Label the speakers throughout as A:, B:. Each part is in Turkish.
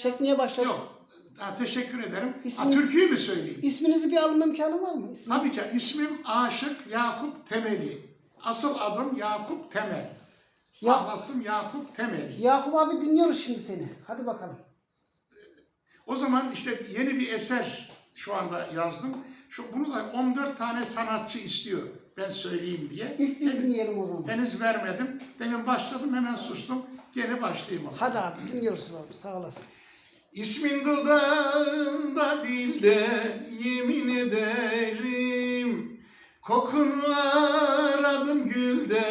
A: Çekmeye başladı.
B: Yok. Ha, teşekkür ederim.
A: İsminiz-
B: Ha, türküyü mü söyleyeyim?
A: İsminizi bir alma imkanı var mı? İsminiz?
B: Tabii ki ismim Aşık Yakup Temeli. Asıl adım Yakup Temel.
A: Ya-
B: Ahlasım Yakup Temeli.
A: Yakup abi dinliyoruz şimdi seni. Hadi bakalım.
B: O zaman işte yeni bir eser şu anda yazdım. Şu, bunu da 14 tane sanatçı istiyor. Ben söyleyeyim diye.
A: İlk biz dinleyelim o zaman.
B: Henüz vermedim. Demin başladım hemen sustum. Gene başlayayım o zaman.
A: Hadi abi dinliyoruz abi sağ olasın.
B: İsmin dudağında dilde yemin ederim. Kokun var adım gülde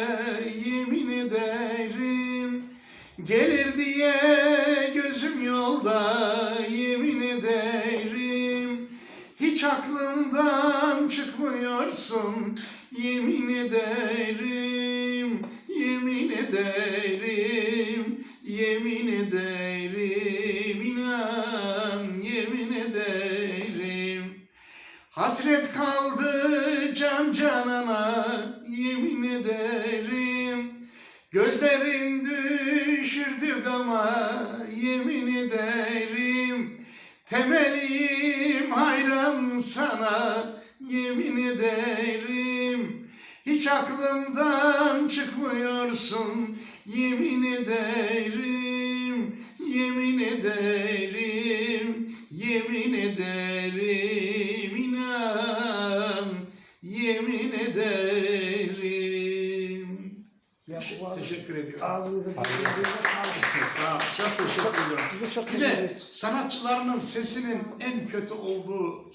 B: yemin ederim. Gelir diye gözüm yolda yemin ederim. Hiç aklımdan çıkmıyorsun yemin ederim Yemin ederim Yemin ederim Hasret kaldı can canana yemin ederim. Gözlerin düşürdü gama yemin ederim. Temelim hayran sana yemin ederim. Hiç aklımdan çıkmıyorsun yemin ederim. Yemin ederim yemin ederim yemin ederim
A: Yakup abi.
B: Teşekkür ediyorum.
A: Ağzınıza sağlık.
B: Sağ ol. Çok teşekkür ediyorum.
A: Bize çok
B: Bir
A: teşekkür
B: de
A: ederiz.
B: sanatçılarının sesinin en kötü olduğu